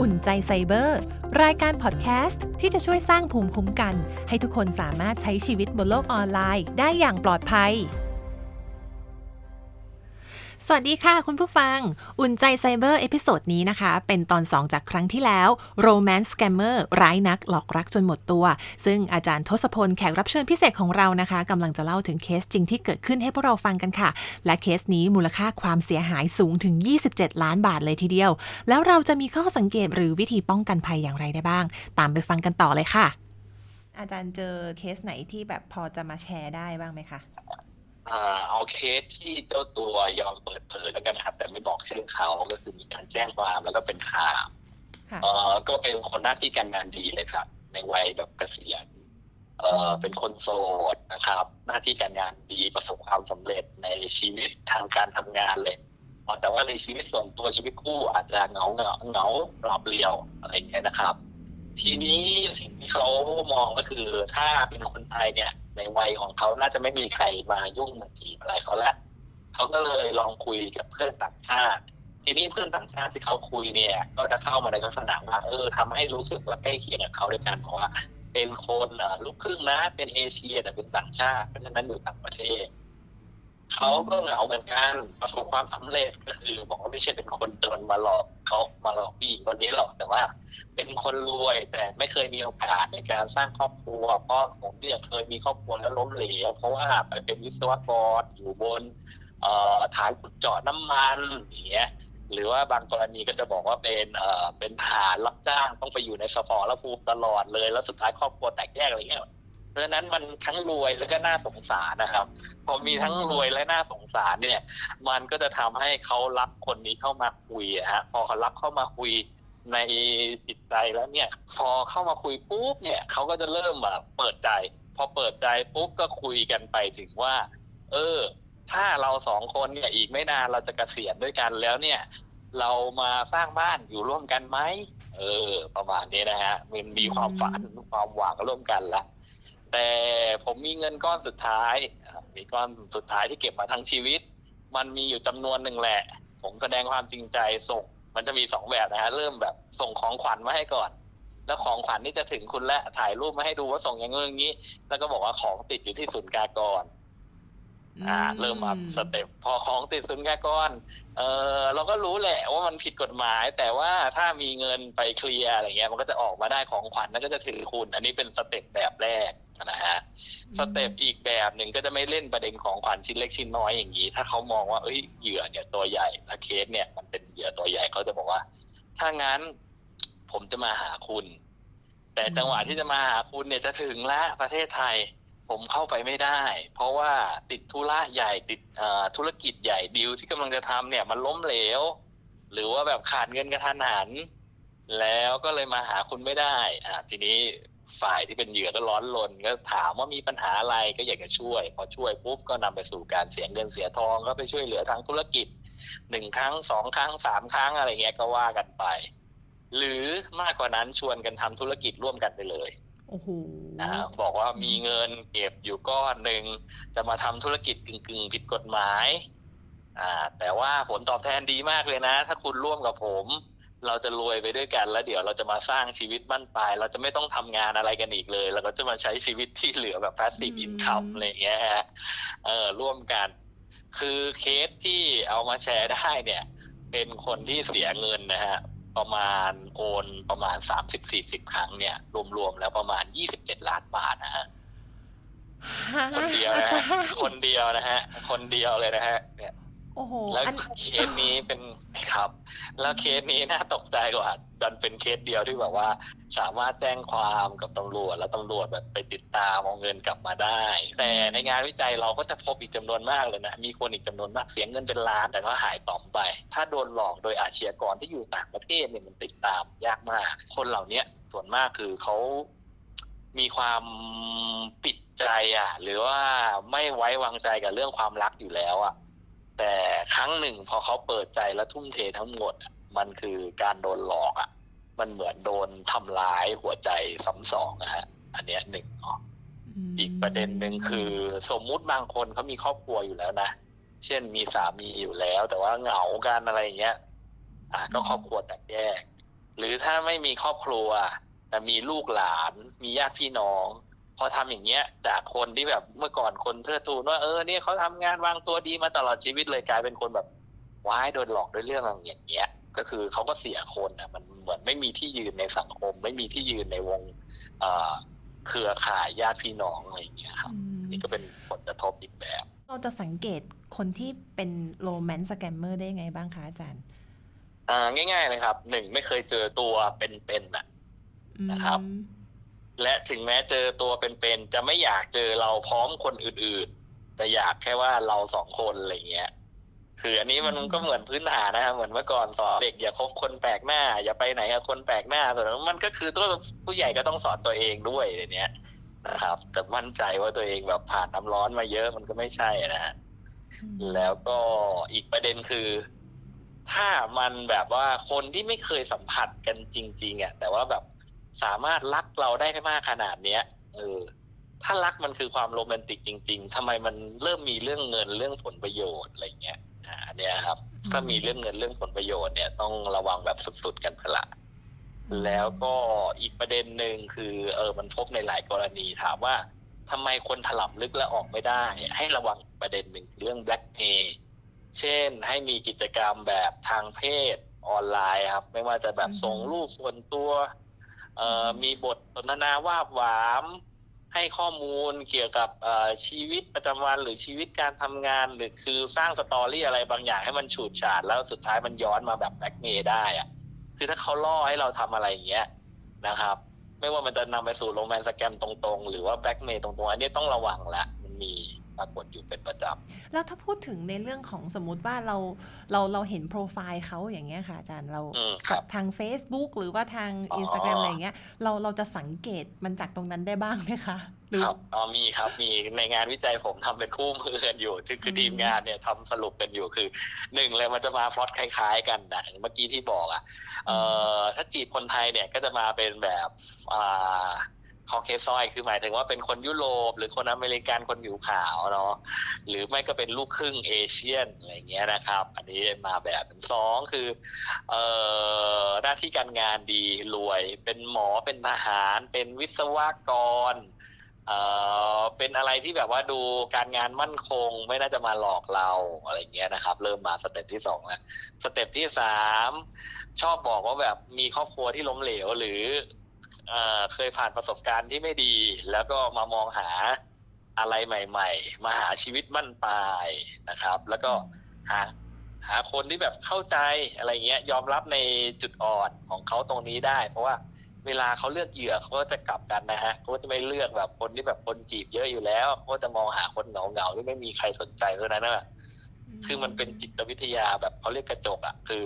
อุ่นใจไซเบอร์ รายการพอดแคสต์ที่จะช่วยสร้างภูมิคุ้มกัน ให้ทุกคนสามารถใช้ชีวิตบนโลกออนไลน์ได้อย่างปลอดภัย สวัสดีค่ะคุณผู้ฟัง อุ่นใจไซเบอร์เอพิโซดนี้นะคะ เป็นตอน 2 จากครั้งที่แล้ว Romance Scammer ร้ายนักหลอกรักจนหมดตัว ซึ่งอาจารย์ทศพลแขกรับเชิญพิเศษของเรานะคะกำลังจะเล่าถึงเคสจริงที่เกิดขึ้นให้พวกเราฟังกันค่ะ และเคสนี้มูลค่าความเสียหายสูงถึง 27 ล้านบาทเลยทีเดียว แล้วเราจะมีข้อสังเกตหรือวิธีป้องกันภัยอย่างไรได้บ้าง ตามไปฟังกันต่อเลยค่ะ อาจารย์เจอเคสไหนที่แบบพอจะมาแชร์ได้บ้างไหมคะ เอาเคสที่เจ้าตัวยอมเปิดเผยแล้วกันนะครับ แต่ไม่บอกชื่อเขาก็คือมีการแจ้งความแล้วก็เป็นข่าวค่ะเอ่อก็เป็นคนหน้าที่การงานดีเลยครับ ในวัยแบบเกษียณเอ่อเป็นคนโสดนะครับ หน้าที่การงานดีประสบความสำเร็จในชีวิตทางการทำงานเลยอ๋อแต่ว่าในชีวิตส่วนตัวชีวิตคู่อาจจะเหงาเหงาเหงาเปล่าเปลี่ยวอะไรอย่างเงี้ยนะครับ ทีนี้สิ่งที่เขามองก็คือถ้าเป็นคนไทยเนี่ย ในวัยของเขาน่าจะไม่มีใครมายุ่งมาจีบอะไรเขาละเขาก็เลยลองคุยกับเพื่อนต่างชาติ ทีนี้เพื่อนต่างชาติที่เขาคุยเนี่ย ก็จะเข้ามาในลักษณะว่าเออทำให้รู้สึกว่าใกล้เคียงกับเขาด้วยกันเพราะว่าเป็นคนลูกครึ่งนะเป็นเอเชียแต่เป็นต่างชาติเพราะฉะนั้นอยู่ต่างประเทศ เขาก็เหงาเหมือนกันประสบความสำเร็จก็คือ บอกว่าไม่ใช่เป็นคนเดินมาหลอกเขามาหลอกผู้หญิงคนนี้หรอกแต่ว่า เป็นคนรวยแต่ไม่เคยมีโอกาสในการสร้างครอบครัวเพราะผมเนี่ยเคยมีครอบครัวแล้วล้มเหลวเพราะว่าไปเป็นวิศวกรอยู่บนเอฐานขุดเจาะน้ำมันอย่างเงี้ยหรือว่าบางกรณีก็จะบอกว่าเป็นเอ่อเป็นฐานรับจ้างต้องไปอยู่ในสฟอร์และภูตลอดเลย แล้วสุดท้ายครอบครัวแตกแยกอะไรเงี้ย ราะฉะนั้นมันทั้งรวยแล้วก็น่าสงสารนะครับ พอมีทั้งรวยและน่าสงสารเนี่ย มันก็จะทำให้เขารับคนนี้เข้ามาคุยฮะพอเขารับเข้ามาคุยในจิตใจแล้วเนี่ย พอเข้ามาคุยปุ๊บเนี่ยเขาก็จะเริ่มแบบเปิดใจ พอเปิดใจปุ๊บก็คุยกันไปถึงว่า เออ ถ้าเราสองคนเนี่ยอีกไม่นานเราจะเกษียณด้วยกันแล้วเนี่ย เรามาสร้างบ้านอยู่ร่วมกันไหมเออ ประมาณนี้นะฮะมันมีความฝันความหวังร่วมกันละ แต่ผมมีเงินก้อนสุดท้าย มีก้อนสุดท้ายที่เก็บมาทั้งชีวิต มันมีอยู่จำนวนหนึ่งแหละ ผมแสดงความจริงใจส่ง มันจะมีสองแบบนะฮะ เริ่มแบบส่งของขวัญมาให้ก่อน แล้วของขวัญนี่จะถึงคุณและถ่ายรูปมาให้ดูว่าส่งอย่างงี้อย่างนี้ แล้วก็บอกว่าของติดอยู่ที่ศูนย์กากร อ่าเริ่มมาสเต็ปพอของติดศูนย์กากรเออเราก็รู้แหละว่ามันผิดกฎหมาย แต่ว่าถ้ามีเงินไปเคลียร์อะไรเงี้ยมันก็จะออกมาได้ของขวัญนั่นก็จะถือคุณ อันนี้เป็นสเต็ปแบบแรกนะฮะสเต็ปอีกแบบหนึ่งก็จะไม่เล่นประเด็นของขวัญชิ้นเล็กชิ้นน้อยอย่างนี้ ถ้าเขามองว่าเอ้ยเหยื่อเนี่ยตัวใหญ่และเคสเนี่ยมันเป็นเหยื่อตัวใหญ่เขาจะบอกว่า ถ้างั้นผมจะมาหาคุณ แต่จังหวะที่จะมาหาคุณเนี่ยจะถึงละประเทศไทย ผมเข้าไปไม่ได้ เพราะว่าติดธุระใหญ่ติดธุรกิจใหญ่ดีลที่กำลังจะทำเนี่ยมันล้มเหลว หรือว่าแบบขาดเงินกระทันหัน แล้วก็เลยมาหาคุณไม่ได้อ่าทีนี้ฝ่ายที่เป็นเหยื่อก็ร้อนรนก็ถามว่ามีปัญหาอะไรก็อยากจะช่วย พอช่วยปุ๊บก็นำไปสู่การเสียเงินเสียทองก็ไปช่วยเหลือทางธุรกิจหนึ่งครั้งสองครั้งสามครั้งอะไรเงี้ยก็ว่ากันไป หรือมากกว่านั้นชวนกันทำธุรกิจร่วมกันไปเลย โอ้โหนะบอกว่ามีเงินเก็บอยู่ก้อนหนึ่งจะมาทำธุรกิจกึ่งๆผิดกฎหมาย อ่า แต่ว่าผลตอบแทนดีมากเลยนะ ถ้าคุณร่วมกับผม เราจะรวยไปด้วยกันแล้วเดี๋ยวเราจะมาสร้างชีวิตบ้านปลาย เราจะไม่ต้องทำงานอะไรกันอีกเลย เราก็จะมาใช้ชีวิตที่เหลือแบบ passive income อะไรอย่างเงี้ยฮะเออร่วมกัน คือเคสที่เอามาแชร์ได้เนี่ย เป็นคนที่เสียเงินนะฮะ ประมาณโอนประมาณสามสิบสี่สิบครั้งเนี่ย รวมๆแล้วประมาณยี่สิบเจ็ดล้านบาทนะฮะคนเดียวอานะจาฮะรย์คนเดียวนะฮะคนเดียวเลยนะฮะเนี่ย โอ้โหแล้วอันเคสนี้เป็นครับ แล้วเคสนี้น่าตกใจกว่าดันเป็นเคสเดียวที่แบบว่า สามารถแจ้งความกับตำรวจแล้วตำรวจแบบไปติดตามเอาเงินกลับมาได้ แต่ในงานวิจัยเราก็จะพบอีกจำนวนมากเลยนะ มีคนอีกจำนวนมากเสียเงินเป็นล้านแต่ก็หายต่อมไป ถ้าโดนหลอกโดยอาชญากรที่อยู่ต่างประเทศเนี่ยมันติดตามยากมาก คนเหล่านี้ส่วนมากคือเขามีความปิดใจอะ หรือว่าไม่ไว้วางใจกับเรื่องความรักอยู่แล้วอะ แต่ครั้งหนึ่งพอเขาเปิดใจและทุ่มเททั้งหมดอะมันคือการโดนหลอกอะ มันเหมือนโดนทำร้ายหัวใจซ้ำสองนะฮะ อันเนี้ยหนึ่งเนาะอีกประเด็นหนึ่งคือสมมุติบางคนเขามีครอบครัวอยู่แล้วนะ เช่นมีสามีอยู่แล้ว แต่ว่าเหงากันอะไรอย่างเงี้ย อะก็ครอบครัวแตกแยก หรือถ้าไม่มีครอบครัว แต่มีลูกหลาน มีญาติพี่น้อง พอทำอย่างเงี้ย จากคนที่แบบเมื่อก่อนคนเทิดทูนว่าเออเนี่ยเขาทำงานวางตัวดีมาตลอดชีวิตเลยกลายเป็นคนแบบว้ายโดนหลอกด้วยเรื่องอะไรอย่างเงี้ย ก็คือเขาก็เสียคนอะมันเหมือนไม่มีที่ยืนในสังคม ไม่มีที่ยืนในวงเอ่อเครือข่ายญาติพี่น้องอะไรอย่างเงี้ยครับอืมนี่ก็เป็นผลกระทบอีกแบบ เราจะสังเกตคนที่เป็นโรแมนต์สแกมเมอร์ได้ยังไงบ้างคะอาจารย์อ่าง่ายๆเลยครับหนึ่งไม่เคยเจอตัวเป็นๆน่ะนะครับอืม และถึงแม้เจอตัวเป็นๆจะไม่อยากเจอเราพร้อมคนอื่นๆ แต่อยากแค่ว่าเราสองคนอะไรเงี้ยคืออันนี้มันก็เหมือนพื้นฐานนะครับเหมือนเมื่อก่อนสอนเด็กอย่าคบคนแปลกหน้า อย่าไปไหนกับคนแปลกหน้าแต่มันก็คือตัวผู้ใหญ่ก็ต้องสอนตัวเองด้วยในเนี้ยนะครับ แต่มั่นใจว่าตัวเองแบบผ่านน้ำร้อนมาเยอะมันก็ไม่ใช่นะฮะแล้วก็อีกประเด็นคือ ถ้ามันแบบว่าคนที่ไม่เคยสัมผัสกันจริง ๆอะแต่ว่าแบบ สามารถรักเราได้มากขนาดเนี้ยเออถ้ารักมันคือความโรแมนติกจริง ๆทำไมมันเริ่มมีเรื่องเงินเรื่องผลประโยชน์อะไรเงี้ยอ่าอันเนี้ยครับ ถ้ามีเรื่องเงินเรื่องผลประโยชน์เนี่ยต้องระวังแบบสุดๆกันเพนละแล้วก็อีกประเด็นหนึ่งคือ เออมันพบในหลายกรณีถามว่าทำไมคนถล่ำลึกและออกไม่ได้ ให้ระวังอีกประเด็นหนึ่งคือเรื่อง blackmail เช่นให้มีกิจกรรมแบบทางเพศออนไลน์ครับ ไม่ว่าจะแบบส่งรูปส่วนตัว เอ่อมีบทสนทนาว่าบหวาม ให้ข้อมูลเกี่ยวกับเอ่อชีวิตประจำวันหรือชีวิตการทำงาน หรือคือสร้างสตอรี่อะไรบางอย่างให้มันฉูดฉาดแล้วสุดท้ายมันย้อนมาแบบแบล็กเมย์ได้อะคือถ้าเขาล่อให้เราทำอะไรอย่างเงี้ยนะครับ ไม่ว่ามันจะนำไปสู่โรแมนต์สแกมตรงๆ หรือว่าแบล็กเมย์ตรงๆ อันนี้ต้องระวังละมันมี ปรากฏอยู่เป็นประจำแล้วถ้าพูดถึงในเรื่องของสมมุติว่าเราเราเราเห็นโปรไฟล์เขาอย่างเงี้ยค่ะอาจารย์เราอืมครับทาง Facebook หรือว่าทางอ๋อ Instagram อะไรอย่างเงี้ยเราเราจะสังเกตมันจากตรงนั้นได้บ้างไหมคะหรือครับอ๋อมีครับ มีในงานวิจัยผมทำเป็นคู่มือกันอยู่คือคืออืมทีมงานเนี่ยทำสรุปกันอยู่คือหนึ่งเลยมันจะมาฟลอตคล้ายๆ กันนะเมื่อกี้ที่บอกอะเอ่อถ้าจีบคนไทยเนี่ยก็จะมาเป็นแบบอ่า คอเคซอยคือหมายถึงว่าเป็นคนยุโรป หรือคนอเมริกันคนผิวขาวเนาะหรือไม่ก็เป็นลูกครึ่งเอเชียนอะไรเงี้ยนะครับ อันนี้มาแบบสองคือเอ่อหน้าที่การงานดีรวย เป็นหมอเป็นทหาร เป็นวิศวกรเอ่อเป็นอะไรที่แบบว่าดูการงานมั่นคงไม่น่าจะมาหลอกเราอะไรเงี้ยนะครับ เริ่มมาสเต็ปที่สองแล้วสเต็ปที่สามชอบบอกว่าแบบมีครอบครัวที่ล้มเหลวหรือ เอ่อเคยผ่านประสบการณ์ที่ไม่ดี แล้วก็มามองหาอะไรใหม่ ๆ มาหาชีวิตมั่นปลายนะครับ แล้วก็หาหาคนที่แบบเข้าใจอะไรเงี้ย ยอมรับในจุดอ่อนของเขาตรงนี้ได้ เพราะว่าเวลาเขาเลือกเหยื่อเขาก็จะกลับกันนะฮะเขาก็จะไม่เลือกแบบคนที่แบบคนจีบเยอะอยู่แล้วเขาก็จะมองหาคนเหงาๆที่ไม่มีใครสนใจเพราะฉะนั้นนะคือมันเป็นจิตวิทยาแบบเขาเรียกกระจกอะคือ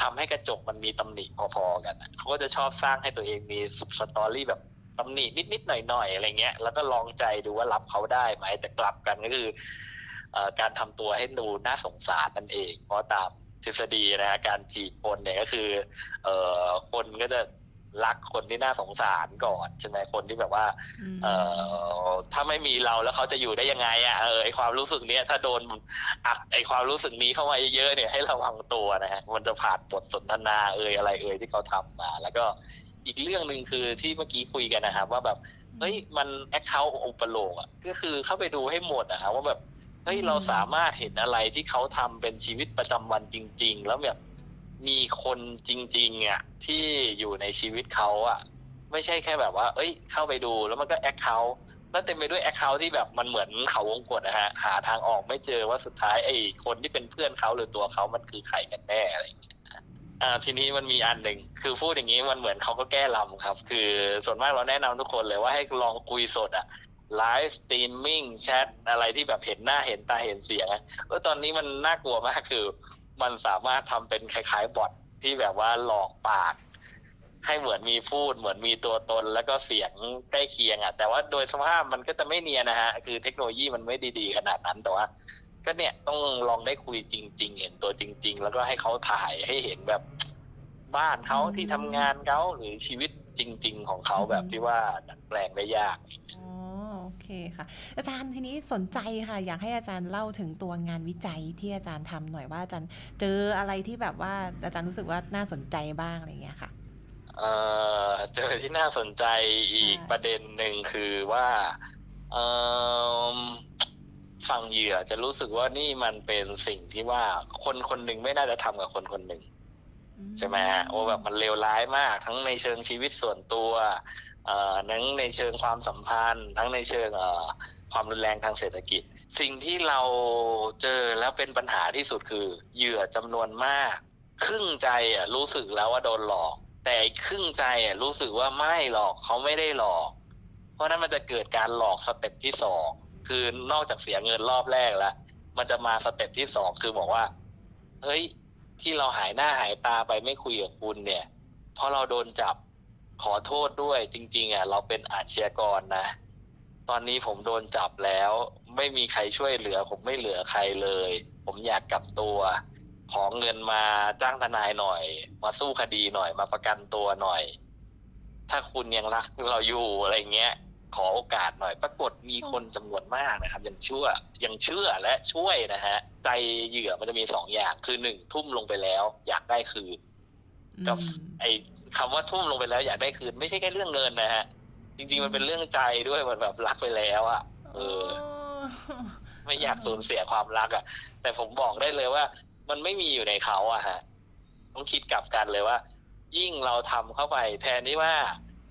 ทำให้กระจกมันมีตำหนิพอๆกันเขาก็จะชอบสร้างให้ตัวเองมีสตอรี่แบบตำหนินิดๆหน่อยๆอะไรเงี้ย แล้วก็ลองใจดูว่ารับเขาได้ไหมแต่กลับกันก็คืออการทำตัวให้ดูน่าสงสารนั่นเอง เพราะตามทฤษฎีนะฮะการจีบคนเนี่ยก็คือ เออคนก็จะ รักคนที่น่าสงสารก่อนใช่ไหมคนที่แบบว่ามเอ่อถ้าไม่มีเราแล้วเขาจะอยู่ได้ยังไงอะเออไอความรู้สึกเนี้ยถ้าโดนอัดไอความรู้สึกนี้เข้ามาเยอะๆเนี่ยให้ระวังตัวนะฮะมันจะผ่านบทสนทนาเอ่ยอะไรเอ่ยที่เขาทำมา แล้วก็อีกเรื่องหนึ่งคือที่เมื่อกี้คุยกันนะครับ ว่าแบบเฮ้ยมันแอคเคาท์อุปโลกอะก็คือเข้าไปดูให้หมดนะครับว่าแบบเฮ้ยเราสามารถเห็นอะไรที่เขาทำเป็นชีวิตประจำวันจริง ๆ แล้วแบบ มีคนจริงๆอะที่อยู่ในชีวิตเขาอะ ไม่ใช่แค่แบบว่า เอ้ย เข้าไปดูแล้วมันก็แอคเคาท์แล้วเต็มไปด้วยแอคเคาท์ที่แบบมันเหมือนเขาวงกดนะฮะ หาทางออกไม่เจอว่าสุดท้ายไอ้คนที่เป็นเพื่อนเขาหรือตัวเขามันคือใครกันแน่อะไรอย่างเงี้ยอ่าทีนี้มันมีอันหนึ่งคือพูดอย่างนี้มันเหมือนเขาก็แก้ลำครับ คือส่วนมากเราแนะนำทุกคนเลยว่าให้ลองคุยสดอะไลฟ์สตรีมมิ่งแชทอะไรที่แบบเห็นหน้าเห็นตาเห็นเสียงอะเออตอนนี้มันน่ากลัวมากคือ มันสามารถทำเป็นคล้ายๆบอทที่แบบว่าหลอกปาก ให้เหมือนมีพูด เหมือนมีตัวตน แล้วก็เสียงใกล้เคียงอะ แต่ว่าโดยสภาพมันก็จะไม่เนียนนะฮะ คือเทคโนโลยีมันไม่ดีๆขนาดนั้นแต่ว่าก็เนี่ยต้องลองได้คุยจริง ๆ เห็นตัวจริง ๆ แล้วก็ให้เขาถ่ายให้เห็นแบบบ้านเขาที่ทำงานเขาหรือชีวิตจริง ๆ ของเขาแบบที่ว่าดัดแปลงได้ยากอ๋อ คค่ะ อาจารย์ทีนี้สนใจค่ะ อยากให้อาจารย์เล่าถึงตัวงานวิจัยที่อาจารย์ทำหน่อยว่าอาจารย์เจออะไรที่แบบว่าอาจารย์รู้สึกว่าน่าสนใจบ้างอะไรอย่างเงี้ยค่ะเอ่อเจอที่น่าสนใจอีกค่ะประเด็นหนึ่งคือว่าเอ่อฝั่งเหยื่อจะรู้สึกว่านี่มันเป็นสิ่งที่ว่าคนคนหนึ่งไม่น่าจะทำกับคนคนหนึ่ง ใช่ไหมฮะว่าแบบมันเลวร้ายมากทั้งในเชิงชีวิตส่วนตัวเอ่อทั้งในเชิงความสัมพันธ์ ทั้งในเชิงเอ่อความรุนแรงทางเศรษฐกิจ สิ่งที่เราเจอแล้วเป็นปัญหาที่สุดคือ เหยื่อจำนวนมาก ครึ่งใจอะรู้สึกแล้วว่าโดนหลอก แต่อีกครึ่งใจอะรู้สึกว่าไม่หลอกเขาไม่ได้หลอก เพราะฉะนั้นมันจะเกิดการหลอกสเต็ปที่สองคือนอกจากเสียเงินรอบแรกแล้วมันจะมาสเต็ปที่สองคือบอกว่า เฮ้ย ที่เราหายหน้าหายตาไปไม่คุยกับคุณเนี่ยเพราะเราโดนจับขอโทษด้วยจริง ๆอะเราเป็นอาชญากรนะ ตอนนี้ผมโดนจับแล้ว ไม่มีใครช่วยเหลือ ผมไม่เหลือใครเลย ผมอยากกลับตัว ขอเงินมาจ้างทนายหน่อย มาสู้คดีหน่อยมาประกันตัวหน่อย ถ้าคุณยังรักเราอยู่อะไรเงี้ย ขอโอกาสหน่อย ปรากฏมีคนจำนวนมากนะครับ ยังเชื่อยังเชื่อและช่วยนะฮะ ใจเหยื่อมันจะมีสองอย่าง คือหนึ่งทุ่มลงไปแล้ว อยากได้คืนกับอืมไอ้คำว่าทุ่มลงไปแล้วอยากได้คืน ไม่ใช่แค่เรื่องเงินนะฮะ จริง ๆ มันเป็นเรื่องใจด้วยมันแบบรักไปแล้วอะเออ ไม่อยากสูญเสียความรักอะแต่ผมบอกได้เลยว่า มันไม่มีอยู่ในเขาอะฮะต้องคิดกลับกันเลยว่า ยิ่งเราทำเข้าไป แทนที่ว่า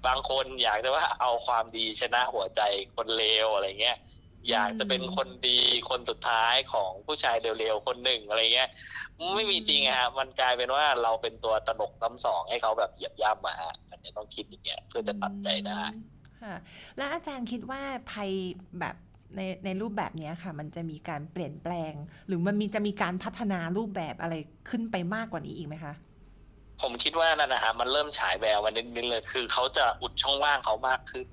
บางคนอยากจะว่าเอาความดีชนะหัวใจคนเลวอะไรเงี้ยอยากจะเป็นคนดีคนสุดท้ายของผู้ชายเร็วๆคนหนึ่งอะไรเงี้ยไม่มีจริงอะฮะมันกลายเป็นว่าเราเป็นตัวตลกน้ำสองให้เขาแบบเหยียบย่ำอะฮะอันนี้ต้องคิดอย่างเงี้ยเพื่อจะตัดใจได้ค่ะ แล้วอาจารย์คิดว่าภัยแบบในในรูปแบบเนี้ยค่ะ มันจะมีการเปลี่ยนแปลง หรือมันมีจะมีการพัฒนารูปแบบอะไรขึ้นไปมากกว่านี้อีกไหมคะ ผมคิดว่านั่นนะฮะมันเริ่มฉายแววมานิดๆเลย คือเขาจะอุดช่องว่างเขามากขึ้น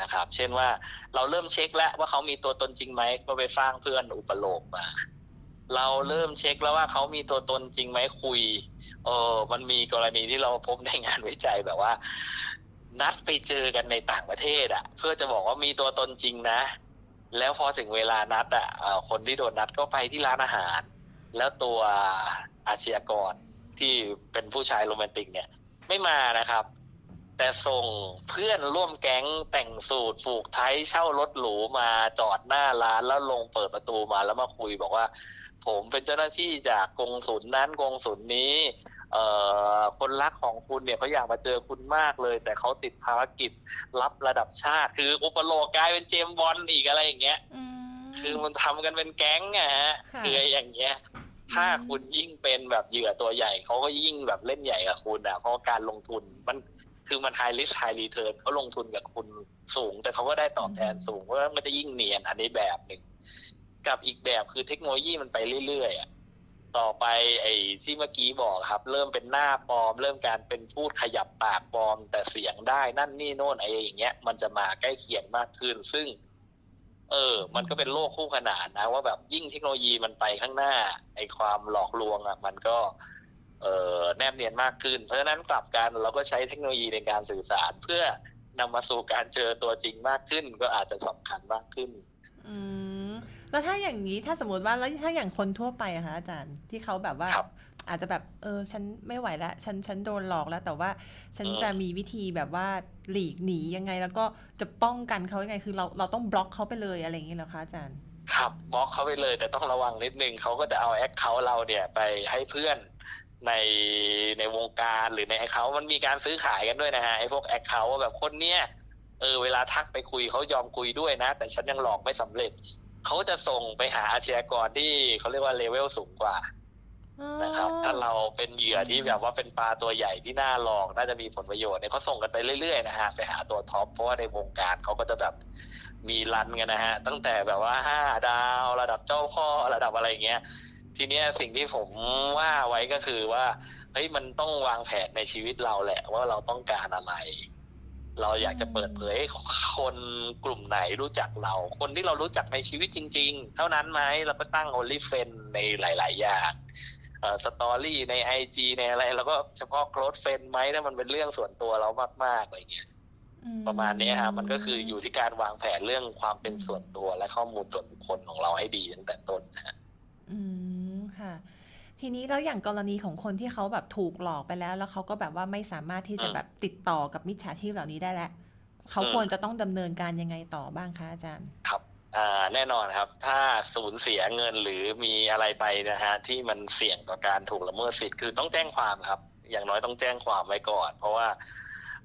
นะครับ เช่นว่าเราเริ่มเช็คแล้วว่าเขามีตัวตนจริงไหมก็ไปสร้างเพื่อนอุปโลกมา เราเริ่มเช็คแล้วว่าเขามีตัวตนจริงไหมคุย เออมันมีกรณีที่เราพบในงานวิจัยแบบว่า นัดไปเจอกันในต่างประเทศอะเพื่อจะบอกว่ามีตัวตนจริงนะ แล้วพอถึงเวลานัดอะคนที่โดนนัดก็ไปที่ร้านอาหาร แล้วตัวอาชญากร ที่เป็นผู้ชายโรแมนติกเนี่ย ไม่มานะครับ แต่ส่งเพื่อนร่วมแก๊งแต่งสูตรผูกไทยเช่ารถหรูมาจอดหน้าร้านแล้วลงเปิดประตูมาแล้วมาคุยบอกว่า ผมเป็นเจ้าหน้าที่จากกงสุลนั้นกงสุลนี้เอ่อคนรักของคุณเนี่ยเขาอยากมาเจอคุณมากเลย แต่เขาติดภารกิจรับระดับชาติ คืออุปโลกกลายเป็นเจมส์บอลอีกอะไรอย่างเงี้ยอืมคือมันทำกันเป็นแก๊งอะฮะค่ะคือไอ้อย่างเงี้ย ถ้าคุณยิ่งเป็นแบบเหยื่อตัวใหญ่เขาก็ยิ่งแบบเล่นใหญ่กับคุณอะเพราะการลงทุนมันคือมัน high risk high return เขาลงทุนกับคุณสูง แต่เขาก็ได้ตอบแทนสูงเพราะฉะนั้นมันจะยิ่งเนียนอันนี้แบบหนึ่งกับอีกแบบคือเทคโนโลยีมันไปเรื่อยๆอะต่อไปไอ้ที่เมื่อกี้บอกครับ เริ่มเป็นหน้าปลอม เริ่มการเป็นพูดขยับปากปลอม แต่เสียงได้นั่นนี่โน่นไอ้อย่างเงี้ยมันจะมาใกล้เคียงมากขึ้น ซึ่ง เออ มันก็เป็นโลกคู่ขนานนะ ว่าแบบยิ่งเทคโนโลยีมันไปข้างหน้าไอ้ความหลอกลวงอะ มันก็ เออแนบเนียนมากขึ้น เพราะฉะนั้นกลับกันเราก็ใช้เทคโนโลยีในการสื่อสาร เพื่อนำมาสู่การเจอตัวจริงมากขึ้น ก็อาจจะสำคัญมากขึ้น อืมแล้วถ้าอย่างนี้ถ้าสมมติว่าแล้วถ้าอย่างคนทั่วไปอะคะอาจารย์ที่เขาแบบว่าครับ อาจจะแบบเออฉันไม่ไหวแล้วฉันฉันโดนหลอกแล้ว แต่ว่าฉันอืมจะมีวิธีแบบว่าหลีกหนียังไง แล้วก็จะป้องกันเขายังไง คือเราเราต้องบล็อกเขาไปเลยอะไรอย่างนี้เหรอคะอาจารย์ครับบล็อกเขาไปเลย แต่ต้องระวังนิดนึงเขาก็จะเอาแอคเคาท์เราเนี่ยไปให้เพื่อนในในวงการหรือในแอคเคาท์มันมีการซื้อขายกันด้วยนะฮะไอ้พวกแอคเคาท์แบบคนเนี้ยเออเวลาทักไปคุยเขายอมคุยด้วยนะ แต่ฉันยังหลอกไม่สำเร็จเขาจะส่งไปหาอาชญากรที่เขาเรียกว่าเลเวลสูงกว่า นะครับ ถ้าเราเป็นเหยื่อที่แบบว่าเป็นปลาตัวใหญ่ที่น่าหลอกน่าจะมีผลประโยชน์เนี่ยเขาส่งกันไปเรื่อยๆนะฮะไปหาตัวท็อปเพราะว่าในวงการเขาก็จะแบบมีรันกันนะฮะ ตั้งแต่แบบว่าห้าดาวระดับเจ้าพ่อระดับอะไรเงี้ยทีเนี้ยสิ่งที่ผมว่าไว้ก็คือว่าเฮ้ยมันต้องวางแผนในชีวิตเราแหละ ว่าเราต้องการอะไร เราอยากจะเปิดเผยให้คนกลุ่มไหนรู้จักเรา คนที่เรารู้จักในชีวิตจริง ๆ เท่านั้นไหมเราก็ตั้ง only friend ในหลาย ๆ อย่าง สตอรี่ในไอจีในอะไรเราก็เฉพาะ close friend ไหมถ้ามันเป็นเรื่องส่วนตัวเรามากๆอะไรเงี้ยอืประมาณนี้ฮะมันก็คืออยู่ที่การวางแผนเรื่องความเป็นส่วนตัวและข้อมูลส่วนบุคคลของเราให้ดีตั้งแต่ต้นนะฮะอืมค่ะ ทีนี้แล้วอย่างกรณีของคนที่เขาแบบถูกหลอกไปแล้ว แล้วเขาก็แบบว่าไม่สามารถที่จะอืมแบบติดต่อกับมิจฉาชีพเหล่านี้ได้แล้วเขาอืมควรจะต้องดำเนินการยังไงต่อบ้างคะอาจารย์ ครับอ่า แน่นอนครับ ถ้าสูญเสียเงินหรือมีอะไรไปนะฮะที่มันเสี่ยงต่อการถูกละเมิดสิทธิ์คือต้องแจ้งความครับ อย่างน้อยต้องแจ้งความไว้ก่อน เพราะว่า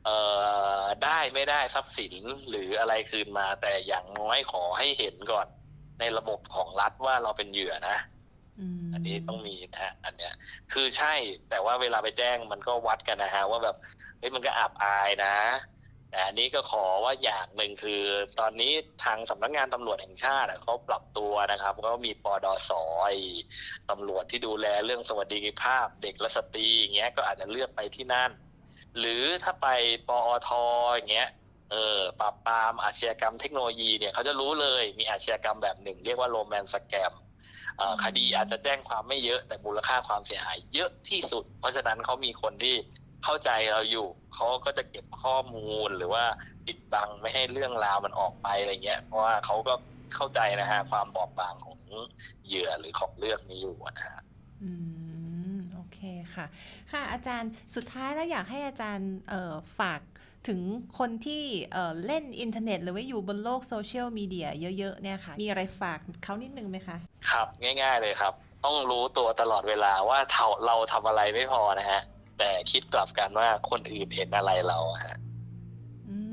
เอ่อได้ไม่ได้ทรัพย์สินหรืออะไรคืนมา แต่อย่างน้อยขอให้เห็นก่อน ในระบบของรัฐว่าเราเป็นเหยื่อนะมอันนี้ต้องมีนะฮะอันเนี้ย คือใช่แต่ว่าเวลาไปแจ้งมันก็วัดกันนะฮะว่าแบบเฮ้ยมันก็อับอายนะ แต่อันนี้ก็ขอว่าอย่างหนึ่งคือ ตอนนี้ทางสำนักงานตำรวจแห่งชาติเขาปรับตัวนะครับ ก็มีปอดสอ้ตำรวจที่ดูแลเรื่องสวัสดิภาพ เด็กและสตรีอย่างเงี้ยก็อาจจะเลือกไปที่นั่น หรือถ้าไปปอทอย่างเงี้ยเออปราบปรามอาชญากรรมเทคโนโลยีเนี่ยเขาจะรู้เลยมีอาชญากรรมแบบหนึ่ง เรียกว่าโรแมนสแกมคดีอาจจะแจ้งความไม่เยอะแต่มูลค่าความเสียหายเยอะที่สุด เพราะฉะนั้นเขามีคนที่ เข้าใจเราอยู่เขาก็จะเก็บข้อมูลหรือว่าปิดบังไม่ให้เรื่องราวมันออกไปอะไรเงี้ยเพราะว่าเขาก็เข้าใจนะฮะความบอบบางของเหยื่อหรือของเรื่องนี้อยู่นะฮะอืมโอเคค่ะ ค่ะอาจารย์สุดท้ายแล้วอยากให้อาจารย์เอ่อฝากถึงคนที่เอ่อเล่นอินเทอร์เน็ต หรือว่าอยู่บนโลกโซเชียลมีเดียเยอะ ๆ เนี่ยค่ะ มีอะไรฝากเขานิดนึงไหมคะ ครับ ง่าย ๆ เลยครับ ต้องรู้ตัวตลอดเวลาว่าเราเราทำอะไรไม่พอนะฮะ แต่คิดกลับกันว่าคนอื่นเห็นอะไรเราอะฮะอืม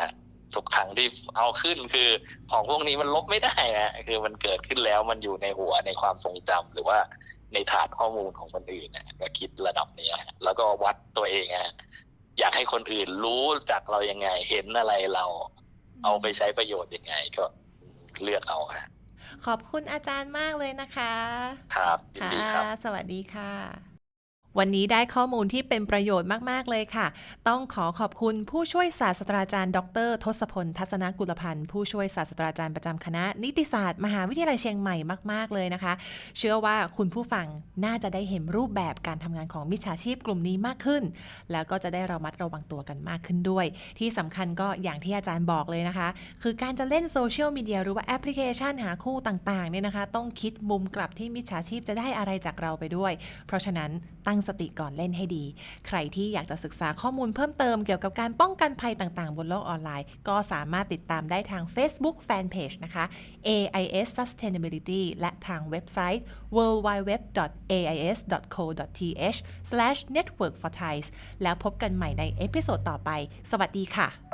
นะทุกครั้งที่เอาขึ้นคือ ของพวกนี้มันลบไม่ได้นะคือมันเกิดขึ้นแล้วมันอยู่ในหัวในความทรงจำหรือว่าในฐานข้อมูลของคนอื่นนะก็คิดระดับนี้ฮะแล้วก็วัดตัวเองฮะอยากให้คนอื่นรู้จากเรายังไง เห็นอะไรเรา เอาไปใช้ประโยชน์ยังไง ก็เลือกเอาฮะขอบคุณอาจารย์มากเลยนะคะ ครับยินค่ะดีครับสวัสดีค่ะ วันนี้ได้ข้อมูลที่เป็นประโยชน์มาก ๆ เลยค่ะ ต้องขอขอบคุณผู้ช่วยศาสตราจารย์ ดร ทศพล ทัศนกุลพันธ์ ผู้ช่วยศาสตราจารย์ประจำคณะ นิติศาสตร์ มหาวิทยาลัยเชียงใหม่มาก ๆ เลยนะคะ เชื่อว่าคุณผู้ฟังน่าจะได้เห็นรูปแบบการทำงานของมิจฉาชีพกลุ่มนี้มากขึ้น แล้วก็จะได้ระมัดระวังตัวกันมากขึ้นด้วย ที่สำคัญก็อย่างที่อาจารย์บอกเลยนะคะ คือการจะเล่นโซเชียลมีเดียหรือว่าแอปพลิเคชันหาคู่ต่างๆเนี่ยนะคะ ต้องคิดมุมกลับที่มิจฉาชีพจะได้อะไรจากเราไปด้วย เพราะฉะนั้นตั้งสติก่อนเล่นให้ดี ใครที่อยากจะศึกษาข้อมูลเพิ่มเติมเกี่ยวกับการป้องกันภัยต่างๆ บนโลกออนไลน์ ก็สามารถติดตามได้ทาง Facebook Fanpage นะคะ AIS Sustainability และทางเว็บไซต์ www.ais.co.th/network for Thais แล้วพบกันใหม่ในเอพิโซดต่อไป สวัสดีค่ะ